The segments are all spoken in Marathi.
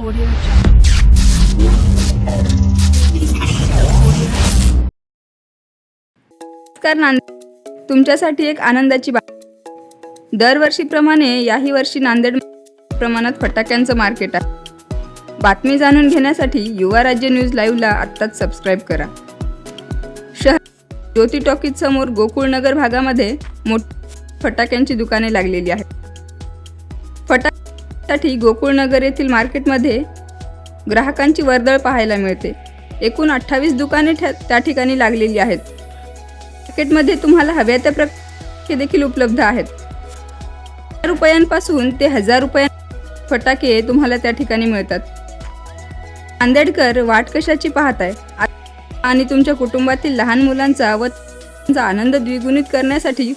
नमस्कार तुमच्यासाठी एक आनंदाची बात दरवर्षीप्रमाणे याही वर्षी नांदेड प्रमाणात फटाक्यांचं मार्केट आहे. बातमी जाणून घेण्यासाठी युवा राज्य न्यूज लाईव्हला आत्ताच सबस्क्राईब करा. शहर ज्योती टॉकीज समोर गोकुळनगर भागामध्ये मोठ फटाक्यांची दुकाने लागलेली आहेत. साठी गोकुळनगर येथील मार्केटमध्ये ग्राहकांची वर्दळ पाहायला मिळते. एकूण अठ्ठावीस दुकाने ठ्या- त्या ठिकाणी लागलेली आहेत. मार्केटमध्ये तुम्हाला हव्या त्या प्रकारचे देखील उपलब्ध आहेत. हजार रुपयांपासून ते हजार रुपयां फटाके तुम्हाला त्या ठिकाणी मिळतात. नांदेडकर वाट कशाची पाहताय? आहे आणि तुमच्या कुटुंबातील लहान मुलांचा व तुमचा आनंद द्विगुणित करण्यासाठी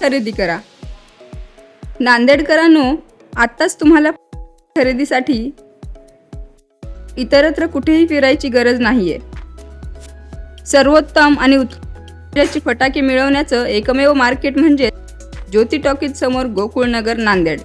खरेदी करा. नांदेडकरांनो आत्ताच तुम्हाला खरेदीसाठी इतरत्र कुठेही फिरायची गरज नाहीये. सर्वोत्तम आणि उत्कृष्ट फटाके मिळवण्याचं एकमेव मार्केट म्हणजे ज्योती टॉकीज समोर गोकुळनगर नांदेड.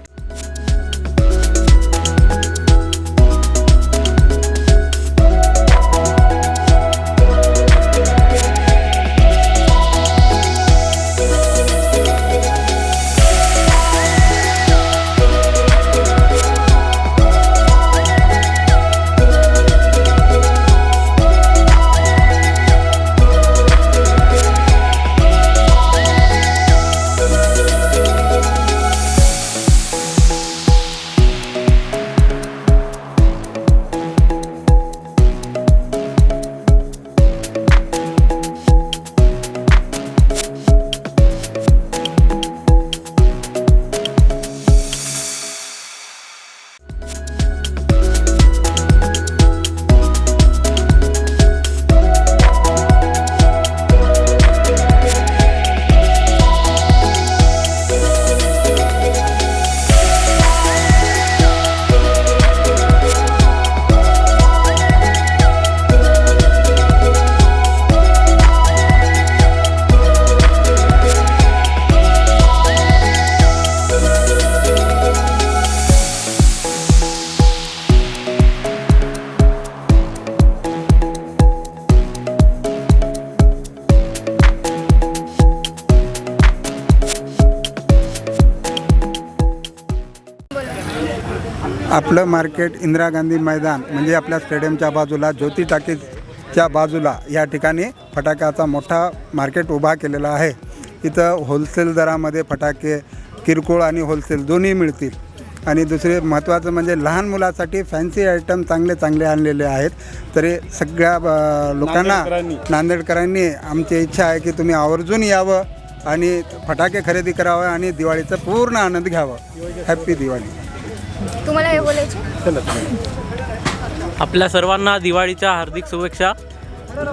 आपलं मार्केट इंदिरा गांधी मैदान म्हणजे आपल्या स्टेडियमच्या बाजूला ज्योती टाकीजच्या बाजूला या ठिकाणी फटाक्याचा मोठा मार्केट उभा केलेला आहे. इथं होलसेल दरामध्ये फटाके किरकोळ आणि होलसेल दोन्ही मिळतील. आणि दुसरे महत्त्वाचं म्हणजे लहान मुलासाठी फॅन्सी आयटम चांगले चांगले आणलेले आहेत. तरी सगळ्या लोकांना नांदेडकरांनी आमची इच्छा आहे की तुम्ही आवर्जून यावं आणि फटाके खरेदी करावं आणि दिवाळीचा पूर्ण आनंद घ्यावं. हॅप्पी दिवाळी. तुम्हाला हे बोलायचे? आपल्या सर्वांना दिवाळीच्या हार्दिक शुभेच्छा.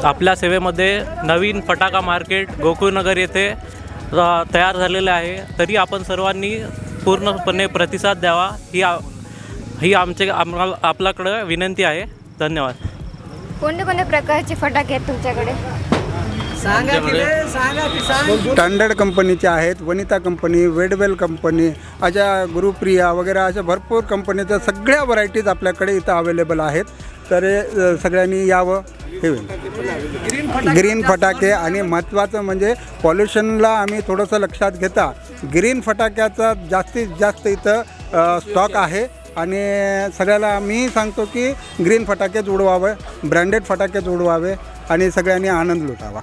आपल्या सेवेमध्ये नवीन फटाका मार्केट गोकुळनगर येथे तयार झालेले आहे. तरी आपण सर्वांनी पूर्णपणे प्रतिसाद द्यावा. ही आ ही आमचे आम्हाला आपल्याकडं विनंती आहे. धन्यवाद. कोणत्या कोणत्या प्रकारचे फटाके आहेत तुमच्याकडे? स्टँडर्ड कंपनीचे आहेत वनिता कंपनी वेडवेल कंपनी अशा गुरुप्रिया वगैरे अशा भरपूर कंपनीच्या सगळ्या व्हरायटीज आपल्याकडे इथं अवेलेबल आहेत. तर सगळ्यांनी यावं हे होईल. ग्रीन फटाके आणि महत्त्वाचं म्हणजे पॉल्युशनला आम्ही थोडंसं लक्षात घेता. ग्रीन फटाक्याचा जास्तीत जास्त इथं स्टॉक आहे. आणि सगळ्याला मी सांगतो की ग्रीन फटाकेच उडवावे ब्रँडेड फटाकेच उडवावे. आणि सगळ्यांनी आनंद लुटावा.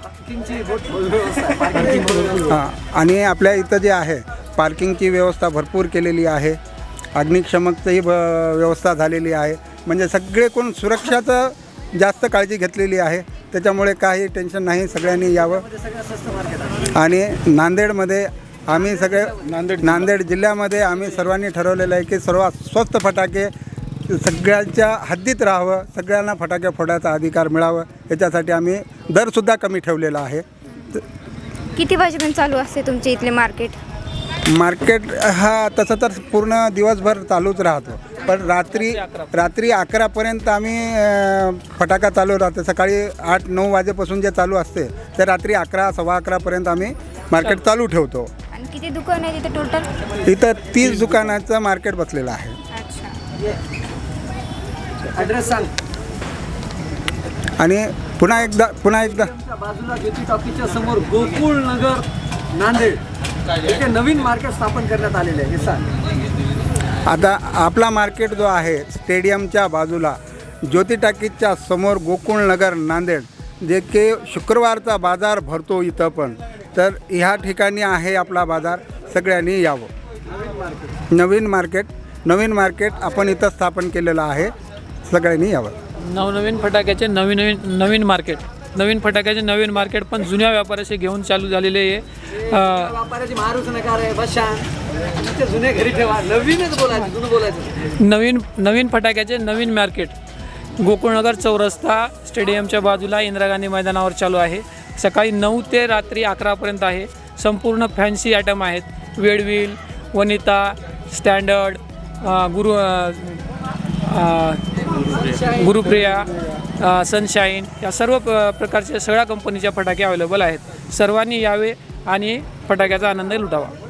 हां. आणि आपल्या इथं जे आहे पार्किंगची व्यवस्था भरपूर केलेली आहे. अग्निक्षमकचंही ब व्यवस्था झालेली आहे. म्हणजे सगळे कोण सुरक्षाचं जास्त काळजी घेतलेली आहे. त्याच्यामुळे काही टेन्शन नाही सगळ्यांनी यावं. आणि नांदेडमध्ये आम्ही सगळे नांदेड नांदेड जिल्ह्यामध्ये आम्ही सर्वांनी ठरवलेलं आहे की सर्वात स्वस्त फटाके सगळ्यांच्या हद्दीत राहावं सगळ्यांना फटाके फोडायचा अधिकार मिळावं याच्यासाठी आम्ही दरसुद्धा कमी ठेवलेला आहे. किती वाजेपर्यंत चालू असते तुमचे इथले मार्केट? मार्केट हा तसं तर पूर्ण दिवसभर चालूच राहतो. पण रात्री रात्री अकरापर्यंत आम्ही फटाका चालू राहते. सकाळी आठ नऊ वाजेपासून जे चालू असते ते रात्री अकरा सव्वा अकरापर्यंत आम्ही मार्केट चालू ठेवतो. आणि किती दुकान आहे तिथे टोटल इथं तीस दुकानाचं मार्केट बसलेलं आहे. अच्छा. ॲड्रेस सांग. आणि पुन्हा एकदा पुन्हा एकदा. बाजूला ज्योती टॉकीच्या समोर गोकुळ नगर नांदेड. इथे नवीन मार्केट स्थापन करण्यात आलेले आहे. हे सांग. आता आपला मार्केट जो आहे स्टेडियमच्या बाजूला ज्योती टाकीजच्या समोर गोकुळनगर नांदेड जे की शुक्रवारचा बाजार भरतो इथं पण. तर ह्या ठिकाणी आहे आपला बाजार सगळ्यांनी यावं. नवीन मार्केट नवीन मार्केट आपण इथं स्थापन केलेलं आहे. सगळ्यांनी यावं नवनवीन फटाक्याचे नवीन नवीन नवीन मार्केट नवीन फटाक्याचे नवीन मार्केट पण जुन्या व्यापाऱ्याशी घेऊन चालू झालेले आहे. अ, व्यापाराची मारूच नका रे बशान. तुमचे जुने घरी ठेवा. नवीनच बोलायचं जुनं बोलायचं. नवीन नवीन फटाक्याचे नवीन मार्केट गोकुळनगर चौरस्ता स्टेडियमच्या बाजूला इंदिरा गांधी मैदानावर चालू आहे. सकाळी नऊ ते रात्री अकरापर्यंत आहे. संपूर्ण फॅन्सी आयटम आहेत. वेडविल वनिता स्टँडर्ड अ, गुरु अ, अ, गुरुप्रिया सनशाईन या सर्व प- प्रकारच्या सगळ्या कंपनीच्या फटाके अवेलेबल आहेत. सर्वांनी यावे आणि फटाक्याचा आनंद लुटावा.